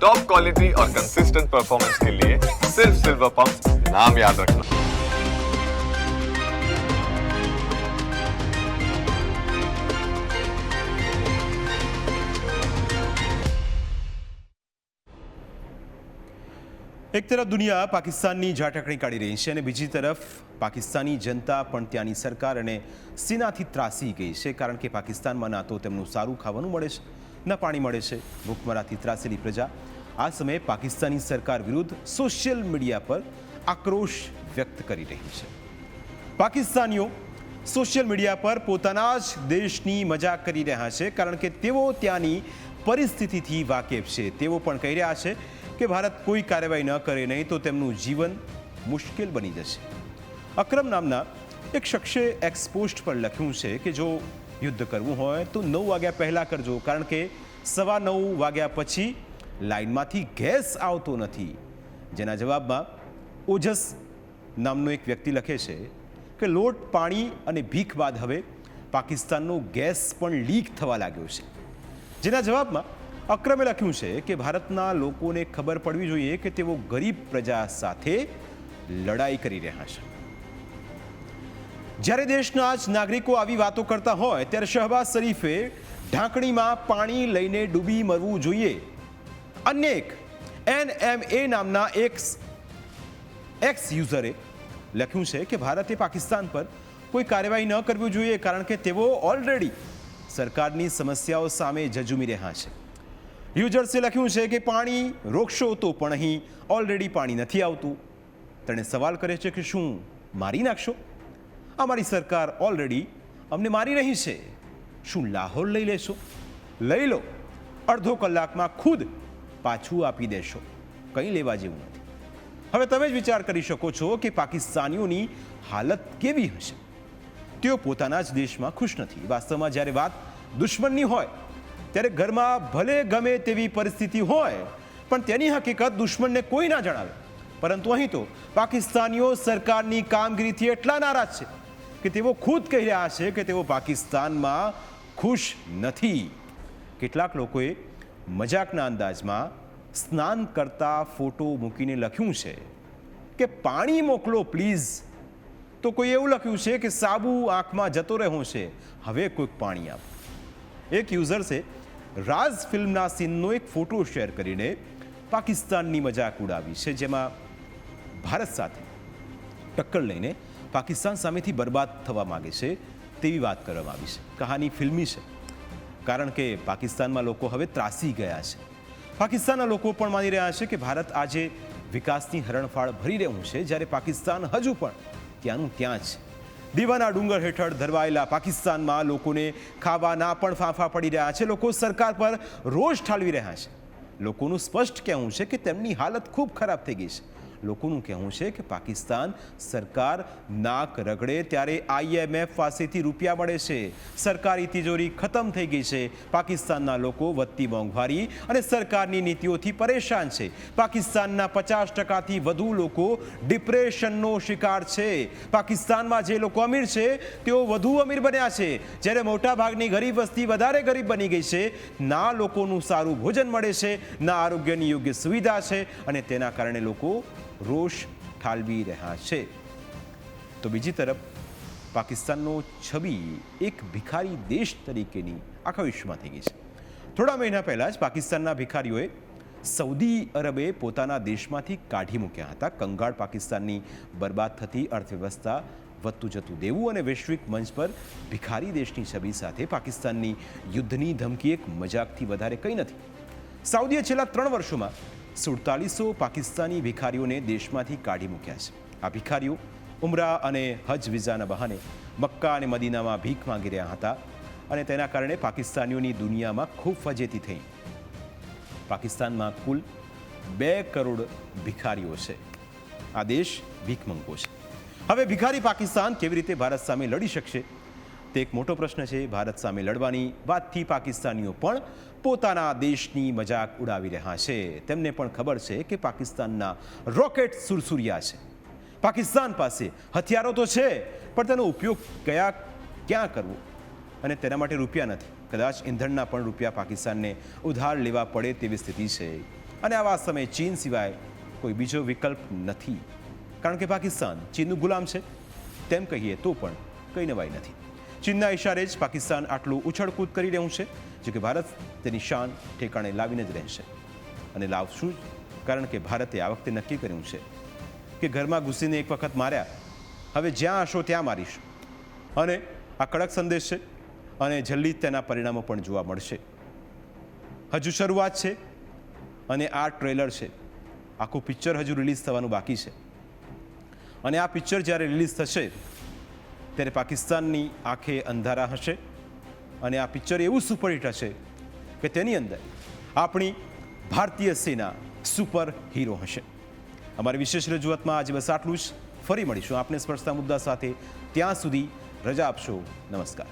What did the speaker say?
Top quality और consistent performance के लिए सिर्फ सिल्वर पंप नाम याद रखना એક તરફ દુનિયા પાકિસ્તાનની ઝાટકણી કાઢી રહી છે અને બીજી તરફ પાકિસ્તાની જનતા પણ ત્યાંની સરકાર અને સેનાથી ત્રાસી ગઈ છે કારણ કે પાકિસ્તાનમાં ના તો તેમનું સારું ખાવાનું મળે છે ન પાણી મળે છે. ભૂખમરાથી ત્રાસેલી પ્રજા. આ સમયે પાકિસ્તાની સરકાર વિરુદ્ધ સોશિયલ મીડિયા પર આક્રોશ વ્યક્ત કરી રહી છે. પાકિસ્તાનીઓ સોશિયલ મીડિયા પર પોતાના જ દેશની મજાક કરી રહ્યા છે, કારણ કે તેઓ ત્યાંની પરિસ્થિતિથી વાકેફ છે. તેઓ પણ કહી રહ્યા છે કે ભારત કોઈ કાર્યવાહી ન કરે, નહીં તો તેમનું જીવન મુશ્કેલ બની જશે. અક્રમ નામના એક શખ્સે એક્સપોસ્ટ પર લખ્યું છે કે જો યુદ્ધ કરવું હોય તો નવ વાગ્યા પહેલાં કરજો, કારણ કે સવા નવ વાગ્યા પછી લાઇનમાંથી ગેસ આવતો નથી. જેના જવાબમાં ઓજસ નામનો એક વ્યક્તિ લખે છે કે, લોટ, પાણી અને ભીખ બાદ હવે પાકિસ્તાનનો ગેસ પણ લીક થવા લાગ્યો છે. જેના જવાબમાં અક્રમે લખ્યું છે કે, ભારતના લોકોને ખબર પડવી જોઈએ કે તેઓ ગરીબ પ્રજા સાથે લડાઈ કરી રહ્યા છે. જ્યારે દેશના જ નાગરિકો આવી વાતો કરતા હોય, ત્યારે શહબાઝ શરીફે ઢાંકણીમાં પાણી લઈને ડૂબી મરવું જોઈએ. એમ એ નામના એક એક્સ યુઝરે લખ્યું છે કે ભારતે પાકિસ્તાન પર કોઈ કાર્યવાહી ન કરવી જોઈએ કારણ કે તેઓ ઓલરેડી સરકારની સમસ્યાઓ સામે જજુમી રહ્યા છે. યુઝર્સે લખ્યું છે કે પાણી રોકશો તો પણ અહીં ઓલરેડી પાણી નથી આવતું. તેણે સવાલ કરે છે કે શું મારી નાખશો? અમારી સરકાર ઓલરેડી અમને મારી રહી છે. શું લાહોર લઈ લેશો? લઈ લો. અડધો કલાકમાં ખુદ પાછું આપી દેશો. કંઈ લેવા જેવું નથી. હવે તમે જ વિચાર કરી શકો છો કે પાકિસ્તાનીઓની હાલત કેવી હશે. તેઓ પોતાના જ દેશમાં ખુશ નથી. વાસ્તવમાં જ્યારે વાત દુશ્મનની હોય, ત્યારે ઘરમાં ભલે ગમે તેવી પરિસ્થિતિ હોય, પણ તેની હકીકત દુશ્મનને કોઈ ના જણાવે. પરંતુ અહીં તો પાકિસ્તાનીઓ સરકારની કામગીરીથી એટલા નારાજ છે. કે તેઓ ખુદ કહી રહ્યા છે કે તેઓ પાકિસ્તાનમાં ખુશ નથી. કેટલાક લોકોએ મજાકના અંદાજમાં સ્નાન કરતા ફોટો મૂકીને લખ્યું છે કે, પાણી મોકલો પ્લીઝ. તો કોઈ એવું લખ્યું છે કે, સાબુ આંખમાં જતો રહ્યો છે, હવે કોઈક પાણી આપ. એક યુઝર્સે રાજ ફિલ્મના સીનનો એક ફોટો શેર કરીને પાકિસ્તાનની મજાક ઉડાવી છે, જેમાં ભારત સાથે ટક્કર લઈને પાકિસ્તાન સામેથી બરબાદ થવા માગે છે તેવી વાત કરવામાં આવી છે. કહાની ફિલ્મી છે, કારણ કે પાકિસ્તાનમાં લોકો હવે ત્રાસી ગયા છે. પાકિસ્તાનના લોકો પણ માની રહ્યા છે કે ભારત આજે વિકાસની હરણફાળ ભરી રહ્યું છે, જ્યારે પાકિસ્તાન હજુ પણ ત્યાંનું ત્યાં છે. દીવાના ડુંગર હેઠળ ધરવાયેલા પાકિસ્તાનમાં લોકોને ખાવાના પણ ફાંફા પડી રહ્યા છે. લોકો સરકાર પર રોષ ઠાલવી રહ્યા છે. લોકોનું સ્પષ્ટ કહેવું છે કે તેમની હાલત ખૂબ ખરાબ થઈ ગઈ છે. લોકોનું કહેવું છે કે પાકિસ્તાન સરકાર નાક રગડે ત્યારે આઈએમએફ પાસેથી રૂપિયા મળે છે. સરકારી તિજોરી ખતમ થઈ ગઈ છે. પાકિસ્તાનના લોકો વધતી મોંઘવારી અને સરકારની નીતિઓથી પરેશાન છે. પાકિસ્તાનના પચાસ ટકાથી વધુ લોકો ડિપ્રેશનનો શિકાર છે. પાકિસ્તાનમાં જે લોકો અમીર છે, તેઓ વધુ અમીર બન્યા છે. જ્યારે મોટાભાગની ગરીબ વસ્તી વધારે ગરીબ બની ગઈ છે, ના લોકોનું સારું ભોજન મળે છે, ના આરોગ્યની યોગ્ય સુવિધા છે અને તેના કારણે લોકો રોષ ઠાલવી રહ્યા છે. તો બીજી તરફ, પાકિસ્તાનનો છબી એક ભિખારી દેશ તરીકેની આખા વિશ્વમાં થઈ ગઈ છે. થોડા મહિના પહેલાં જ પાકિસ્તાનના ભિખારીઓએ સૌદી અરબે પોતાના દેશમાંથી કાઢી મૂક્યા હતા. કંગાળ પાકિસ્તાનની બરબાદ થતી અર્થવ્યવસ્થા વધતું જતું દેવું અને વૈશ્વિક મંચ પર ભિખારી દેશની છબી સાથે પાકિસ્તાનની યુદ્ધની ધમકી એક મજાકથી વધારે કંઈ નથી. સાઉદીએ છેલ્લા ત્રણ વર્ષોમાં સુડતાલીસો પાકિસ્તાની ભિખારીઓને દેશમાંથી કાઢી મૂક્યા છે. આ ભિખારીઓ ઉમરા અને હજ વિઝાના બહાને મક્કા અને મદીનામાં ભીખ માંગી રહ્યા હતા અને તેના કારણે પાકિસ્તાનીઓની દુનિયામાં ખૂબ ફજેતી થઈ. પાકિસ્તાનમાં કુલ બે કરોડ ભિખારીઓ છે. આ દેશ ભીખમંગો છે. હવે ભિખારી પાકિસ્તાન કેવી રીતે ભારત સામે લડી શકશે? તે એક મોટો પ્રશ્ન છે. ભારત સામે લડવાની વાતથી પાકિસ્તાનીઓ પણ પોતાના દેશની મજાક ઉડાવી રહ્યા છે. તેમને પણ ખબર છે કે પાકિસ્તાનના રોકેટ સુરસુરિયા છે. પાકિસ્તાન પાસે હથિયારો તો છે, પણ તેનો ઉપયોગ કયા, ક્યાં કરવો? અને તેના માટે રૂપિયા નથી. કદાચ ઈંધણના પણ રૂપિયા પાકિસ્તાનને ઉધાર લેવા પડે તેવી સ્થિતિ છે. અને આવા સમયે ચીન સિવાય કોઈ બીજો વિકલ્પ નથી. કારણ કે પાકિસ્તાન ચીનનું ગુલામ છે. તેમ કહીએ તો પણ કંઈ નવાઈ નથી. ચીનના ઇશારે જ પાકિસ્તાન આટલું ઉછળકૂદ કરી રહ્યું છે. કે ભારત તેની શાન ઠેકાણે લાવીને જ રહેશે. અને લાવશું જ, કારણ કે ભારતે આ વખતે નક્કી કર્યું છે કે ઘરમાં ઘૂસીને એક વખત માર્યા, હવે જ્યાં હશો ત્યાં મારીશ. અને આ કડક સંદેશ છે અને જલ્દી તેના પરિણામો પણ જોવા મળશે. હજુ શરૂઆત છે અને આ ટ્રેલર છે. આખું પિક્ચર હજુ રિલીઝ થવાનું બાકી છે. અને આ પિક્ચર જ્યારે રિલીઝ થશે, ત્યારે પાકિસ્તાનની આંખે અંધારા હશે. અને આ પિક્ચર એવું સુપરહિટ હશે કે તેની અંદર આપણી ભારતીય સેના સુપર હીરો હશે. અમારી વિશેષ રજૂઆતમાં આજે બસ આટલું જ. ફરી મળીશું. આપને સ્પર્શતા મુદ્દા સાથે ત્યાં સુધી રજા આપશો. નમસ્કાર.